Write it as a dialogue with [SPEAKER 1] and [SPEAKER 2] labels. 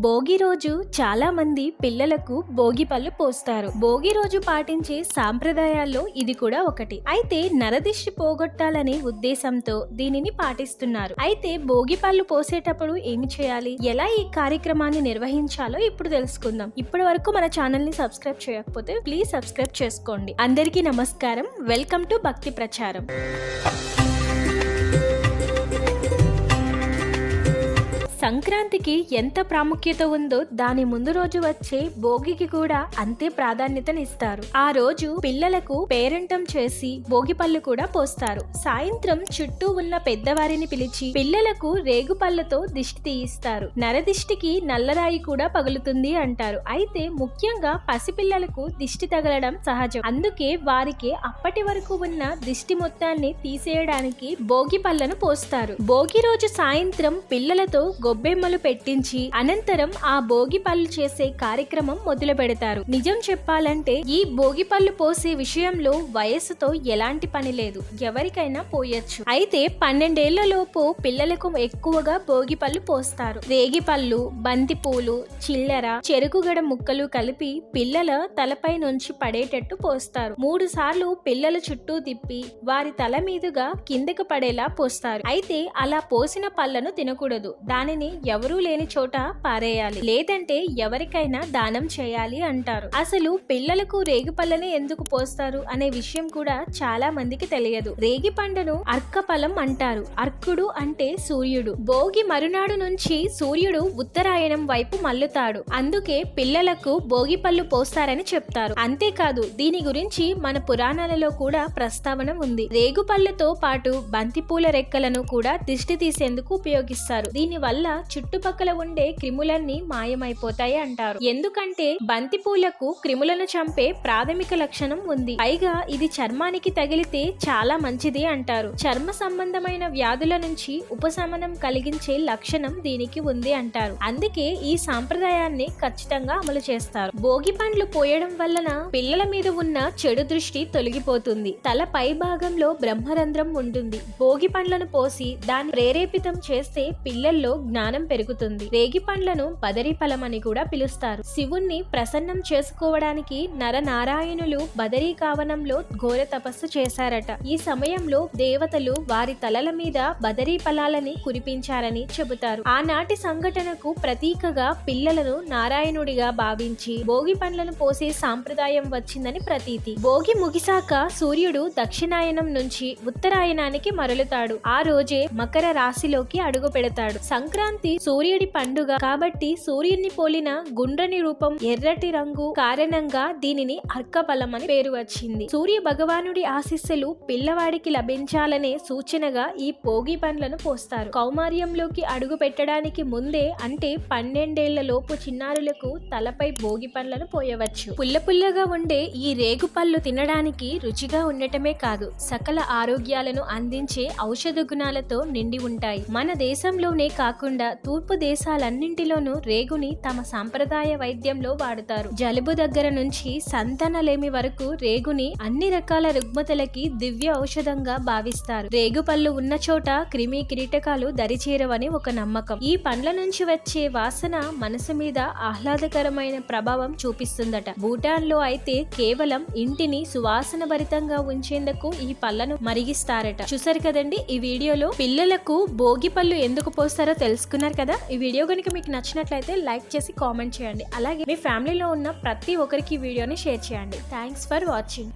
[SPEAKER 1] భోగి రోజు చాలా మంది పిల్లలకు భోగి పళ్ళు పోస్తారు. భోగి రోజు పాటించే సాంప్రదాయాల్లో ఇది కూడా ఒకటి. అయితే నరదిష్టి పోగొట్టాలనే ఉద్దేశంతో దీనిని పాటిస్తున్నారు. అయితే భోగి పళ్ళు పోసేటప్పుడు ఏమి చేయాలి? ఎలా ఈ కార్యక్రమాన్ని నిర్వహించాలో ఇప్పుడు తెలుసుకుందాం. ఇప్పటి వరకు మన ఛానల్ని సబ్స్క్రైబ్ చేయకపోతే ప్లీజ్ సబ్స్క్రైబ్ చేసుకోండి. అందరికీ నమస్కారం. వెల్కమ్ టు భక్తి ప్రచారం. సంక్రాంతికి ఎంత ప్రాముఖ్యత ఉందో దాని ముందు రోజు వచ్చే భోగికి కూడా అంతే ప్రాధాన్యతనిస్తారు ఆ రోజు పిల్లలకు పేరంటం చేసి భోగి పళ్ళు కూడా పోస్తారు. సాయంత్రం చుట్టూ ఉన్న పెద్దవారిని పిలిచి పిల్లలకు రేగు పళ్ళతో దిష్టి తీయిస్తారు. నరదిష్టికి నల్లరాయి కూడా పగులుతుంది అంటారు. అయితే ముఖ్యంగా పసిపిల్లలకు దిష్టి తగలడం సహజం. అందుకే వారికి అప్పటి వరకు ఉన్న దిష్టి మొత్తాన్ని తీసేయడానికి భోగి పళ్ళను పోస్తారు. భోగి రోజు సాయంత్రం పిల్లలతో గొబ్బెమ్మలు పెట్టించి అనంతరం ఆ భోగి పళ్ళు చేసే కార్యక్రమం మొదలు పెడతారు. నిజం చెప్పాలంటే ఈ భోగి పళ్ళు పోసే విషయంలో వయస్సుతో ఎలాంటి పని లేదు. ఎవరికైనా పోయొచ్చు. అయితే పన్నెండేళ్ళలోపు పిల్లలకు ఎక్కువగా భోగి పళ్ళు పోస్తారు. రేగి పళ్ళు బంతి పూలు చిల్లర చెరుకుగడ ముక్కలు కలిపి పిల్లల తలపై నుంచి పడేటట్టు పోస్తారు. మూడు సార్లు పిల్లల చుట్టూ తిప్పి వారి తల మీదుగా కిందకు పడేలా పోస్తారు. అయితే అలా పోసిన పళ్ళను తినకూడదు. దానిని ఎవరూ లేని చోట పారేయాలి. లేదంటే ఎవరికైనా దానం చేయాలి అంటారు. అసలు పిల్లలకు రేగి పళ్ళని ఎందుకు పోస్తారు అనే విషయం కూడా చాలా మందికి తెలియదు. రేగి పండును అర్కఫలం అంటారు. అర్కుడు అంటే సూర్యుడు. భోగి మరునాడు నుంచి సూర్యుడు ఉత్తరాయణం వైపు మల్లుతాడు. అందుకే పిల్లలకు భోగి పళ్ళు పోస్తారని చెప్తారు. అంతేకాదు దీని గురించి మన పురాణాలలో కూడా ప్రస్తావన ఉంది. రేగు పళ్ళతో పాటు బంతిపూల రెక్కలను కూడా దిష్టి తీసేందుకు ఉపయోగిస్తారు. దీని వల్ల చుట్టుపక్కల ఉండే క్రిములన్నీ మాయమైపోతాయి అంటారు. ఎందుకంటే బంతి పూలకు క్రిములను చంపే ప్రాథమిక లక్షణం ఉంది. పైగా ఇది చర్మానికి తగిలితే చాలా మంచిది అంటారు. చర్మ సంబంధమైన వ్యాధుల నుంచి ఉపశమనం కలిగించే లక్షణం దీనికి ఉంది అంటారు. అందుకే ఈ సాంప్రదాయాన్ని ఖచ్చితంగా అమలు చేస్తారు. భోగి పండ్లు పోయడం వలన పిల్లల మీద ఉన్న చెడు దృష్టి తొలగిపోతుంది. తల పై భాగంలో బ్రహ్మరంధ్రం ఉంటుంది. భోగి పండ్లను పోసి దాన్ని ప్రేరేపితం చేస్తే పిల్లల్లో జ్ఞానం జ్ఞానం పెరుగుతుంది. రేగి పండ్లను బదరి ఫలం అని కూడా పిలుస్తారు. శివుణ్ణి ప్రసన్నం చేసుకోవడానికి నరనారాయణులు బదరీ కావనంలో ఘోర తపస్సు చేశారట. ఈ సమయంలో దేవతలు వారి తలల మీద బదరీ ఫలాలని కురిపించారని చెబుతారు. ఆనాటి సంఘటనకు ప్రతీకగా పిల్లలను నారాయణుడిగా భావించి భోగి పండ్లను పోసే సాంప్రదాయం వచ్చిందని ప్రతీతి. భోగి ముగిసాక సూర్యుడు దక్షిణాయనం నుంచి ఉత్తరాయణానికి మరలుతాడు. ఆ రోజే మకర రాశిలోకి అడుగు పెడతాడు సంక్రాంతి సూర్యుడి పండుగ. కాబట్టి సూర్యుడిని పోలిన గుండ్రని రూపం ఎర్రటి రంగు కారణంగా దీనిని అర్కబలం అని పేరు వచ్చింది. సూర్య భగవానుడి ఆశీస్సులు పిల్లవాడికి లభించాలనే సూచనగా ఈ భోగి పండ్లను పోస్తారు. కౌమార్యంలోకి అడుగు పెట్టడానికి ముందే అంటే పన్నెండేళ్ళ లోపు చిన్నారులకు తలపై భోగి పండ్లను పోయవచ్చు. పుల్ల పుల్లగా ఉండే ఈ రేగు పళ్ళు తినడానికి రుచిగా ఉండటమే కాదు సకల ఆరోగ్యాలను అందించే ఔషధ గుణాలతో నిండి ఉంటాయి. మన దేశంలోనే కాకుండా తూర్పు దేశాలన్నింటిలోనూ రేగుని తమ సాంప్రదాయ వైద్యంలో వాడుతారు. జలుబు దగ్గర నుంచి సంతానలేమి వరకు రేగుని అన్ని రకాల రుగ్మతలకి దివ్య ఔషధంగా భావిస్తారు. రేగు పళ్ళు ఉన్న చోట క్రిమి కిరీటకాలు దరిచేరవని ఒక నమ్మకం. ఈ పండ్ల నుంచి వచ్చే వాసన మనసు మీద ఆహ్లాదకరమైన ప్రభావం చూపిస్తుందట. భూటాన్లో అయితే కేవలం ఇంటిని సువాసన భరితంగా ఉంచేందుకు ఈ పళ్ళను మరిగిస్తారట. చూసారు కదండి ఈ వీడియోలో? పిల్లలకు భోగి పళ్ళు ఎందుకు పోస్తారో తెలుసు తెలుసుకున్నారు కదా ఈ వీడియో కనుక మీకు నచ్చినట్లయితే లైక్ చేసి కామెంట్ చేయండి. అలాగే మీ ఫ్యామిలీలో ఉన్న ప్రతి ఒక్కరికి ఈ వీడియోని షేర్ చేయండి. Thanks for watching.